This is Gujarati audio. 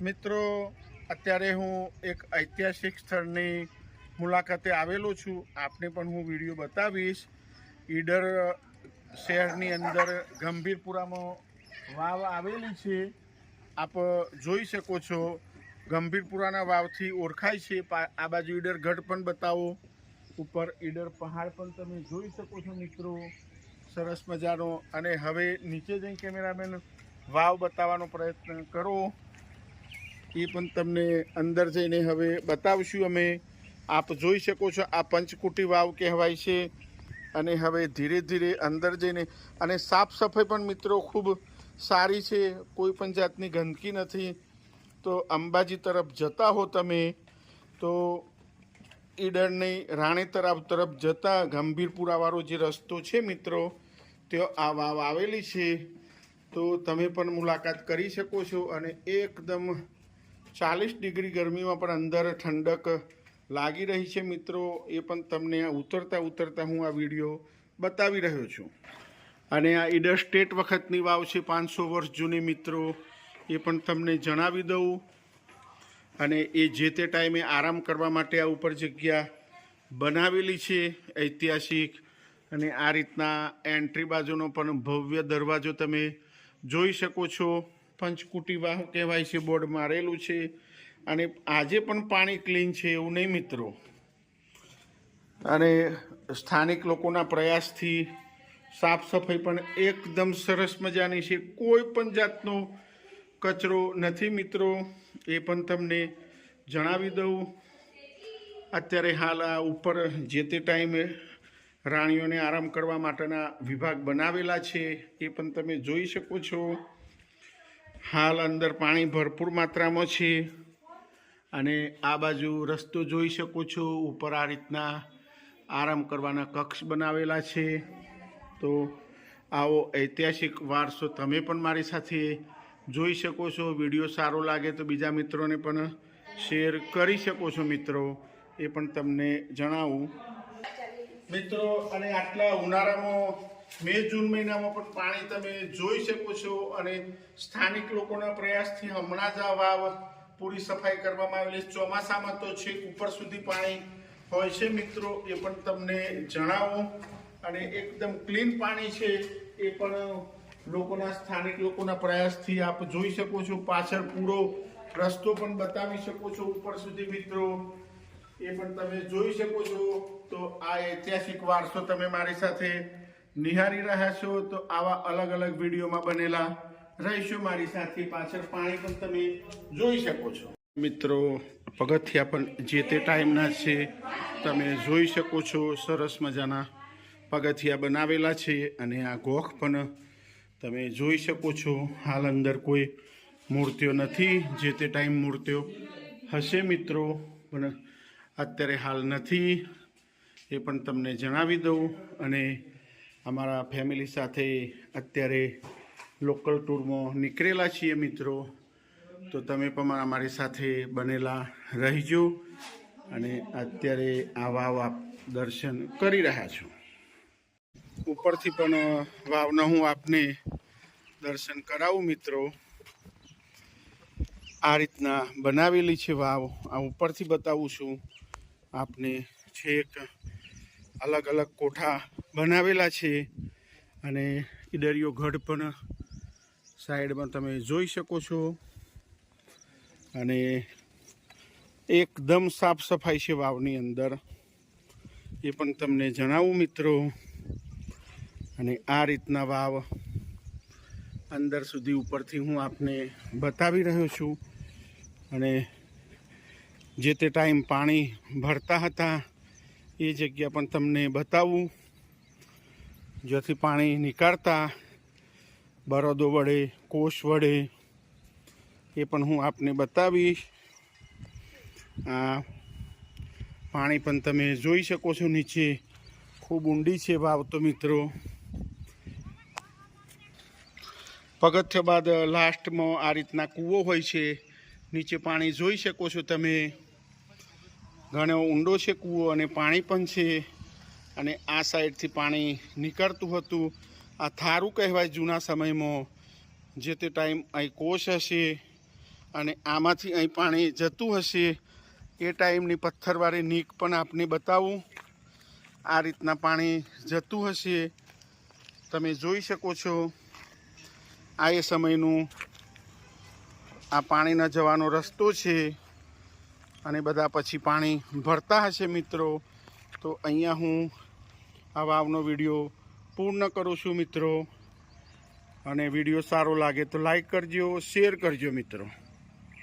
મિત્રો, અત્યારે હું એક ઐતિહાસિક સ્થળની મુલાકાતે આવેલો છું. આપને પણ હું વીડિયો બતાવીશ. ઈડર શહેરની અંદર ગંભીરપુરામાં વાવ આવેલી છે. આપ જોઈ શકો છો ગંભીરપુરાના વાવથી ઓળખાય છે. આ બાજુ ઈડર ગઢ પણ બતાવો. ઉપર ઈડર પહાડ પણ તમે જોઈ શકો છો મિત્રો. સરસ મજાનો. અને હવે નીચે જઈ કેમેરામેન વાવ બતાવવાનો પ્રયત્ન કરો. એ પણ તમને અંદર જઈને હવે બતાવશું અમે. આપ જોઈ શકો છો આ પંચકુટી વાવ કહેવાય છે. અને હવે ધીરે ધીરે અંદર જઈને અને સાફ સફાઈ પણ મિત્રો ખૂબ સારી છે. કોઈ પણ જાતની ગંદકી નથી. તો અંબાજી તરફ જતા હો તમે. તો ઈડરની રાણે તરફ તરફ જતા ગંભીરપુરાવાળો જે રસ્તો છે મિત્રો, ત્યાં આ વાવ આવેલી છે. તો તમે પણ મુલાકાત કરી શકો છો અને એકદમ ચાલીસ ડિગ્રી ગરમીમાં પણ અંદર ઠંડક લાગી રહી છે મિત્રો. એ પણ તમને ઉતરતા ઉતરતા હું આ વીડિયો બતાવી રહ્યો છું. અને આ ઈડર સ્ટેટ વખતની વાવ છે પાંચસો વર્ષ જૂની મિત્રો. એ પણ તમને જણાવી દઉં. અને એ જે તે ટાઈમે આરામ કરવા માટે આ ઉપર જગ્યા બનાવેલી છે ઐતિહાસિક. અને આ રીતના એન્ટ્રી બાજુનો પણ ભવ્ય દરવાજો તમે જોઈ શકો છો. પંચકુટી કહેવાય છે, બોર્ડ મારેલું છે. અને આજે પણ પાણી ક્લીન છે એવું નહીં મિત્રો. અને સ્થાનિક લોકોના પ્રયાસથી સાફ સફાઈ પણ એકદમ સરસ મજાની છે. કોઈ પણ જાતનો કચરો નથી મિત્રો. એ પણ તમને જણાવી દઉં. અત્યારે હાલ આ ઉપર જે તે ટાઈમે રાણીઓને આરામ કરવા માટેના વિભાગ બનાવેલા છે, એ પણ તમે જોઈ શકો છો. હાલ અંદર પાણી ભરપૂર માત્રામાં છે. અને આ બાજુ રસ્તો જોઈ શકો છો. ઉપર આ રીતના આરામ કરવાના કક્ષ બનાવેલા છે. તો આવો ઐતિહાસિક વારસો તમે પણ મારી સાથે જોઈ શકો છો. વીડિયો સારો લાગે તો બીજા મિત્રોને પણ શેર કરી શકો છો મિત્રો. એ પણ તમને જણાવું. મિત્રો, અને આટલા ઉનાળામાં મે જૂન મહિનામાં પણ પાણી તમે જોઈ શકો છો અને સ્થાનિક લોકોના પ્રયાસથી હમણાં જ આ વાવ પૂરી સફાઈ કરવામાં આવેલી ચોમાસામાં તો છેક ઉપર સુધી પાણી હોય છે મિત્રો, એ પણ તમને જણાવો. અને એકદમ ક્લીન પાણી છે એ પણ લોકોના, સ્થાનિક લોકોના પ્રયાસથી આપ જોઈ શકો છો. પાછળ પૂરો રસ્તો પણ બતાવી શકો છો ઉપર સુધી મિત્રો. એ પણ તમે જોઈ શકો છો. તો આ ઐતિહાસિક વારસો તમે મારી સાથે નિહાળી રહ્યા છો તો આવા અલગ અલગ વિડીયોમાં બનેલા રહીશું. મારી સાથે પાછળ પાણી પણ તમે જોઈ શકો છો. મિત્રો, પગથિયા પણ જે તે ટાઈમના છે, તમે જોઈ શકો છો. સરસ મજાના પગથિયા બનાવેલા છે અને આ ગોખ પણ તમે જોઈ શકો છો. હાલ અંદર કોઈ મૂર્તિઓ નથી, જે તે ટાઈમ મૂર્તિઓ હશે મિત્રો, પણ અત્યારે હાલ નથી. એ પણ તમને જણાવી દઉં અને અમારા ફેમિલી સાથે અત્યારે લોકલ ટૂરમાં નીકળેલા છીએ મિત્રો. તો તમે પણ અમારી સાથે બનેલા રહીજો અને અત્યારે આ વાવ આપ દર્શન કરી રહ્યા છો. ઉપરથી પણ વાવના હું આપને દર્શન કરાવું મિત્રો. આ રીતના બનાવેલી છે વાવ. આ ઉપરથી બતાવું છું. આપને છેક અલગ અલગ કોઠા બનાવેલા છે અને ઈડરિયો ગઢ પણ સાઈડમાં તમે જોઈ શકો છો. અને એકદમ સાફ સફાઈ છે વાવની અંદર. એ પણ તમને જણાવું મિત્રો. અને આ રીતના વાવ અંદર સુધી ઉપરથી હું આપને બતાવી રહ્યો છું. અને જે તે ટાઈમ પાણી ભરતા હતા એ જગ્યા પણ તમને બતાવું. જ્યાંથી પાણી નીકાળતા, બરોદો વડે, કોષ વડે, એ પણ હું આપને બતાવીશ. આ પાણી પણ તમે જોઈ શકો છો નીચે. ખૂબ ઊંડી છે વાવ તો મિત્રો. પગથિયા બાદ લાસ્ટમાં આ રીતના કૂવો હોય છે. નીચે પાણી જોઈ શકો છો તમે. ઘણો ઊંડો છે, કૂવો અને પાણી પણ છે. અને આ સાઈડથી પાણી નીકળતું હતું. આ થારું કહેવાય જૂના સમયમાં. જે તે ટાઈમ અહીં કોષ હશે અને આમાંથી અહીં પાણી જતું હશે. એ ટાઈમની પથ્થરવાળી નીક પણ આપને બતાવું. આ રીતના પાણી જતું હશે. તમે જોઈ શકો છો. આ એ સમયનું આ પાણીના જવાનો રસ્તો છે. અને બધા પછી પાણી ભરતા હશે મિત્રો. તો અહીંયા હું આ વાવનો વીડિયો પૂર્ણ કરું છું મિત્રો. અને વીડિયો સારો લાગે તો લાઈક કરજો, શેર કરજો મિત્રો.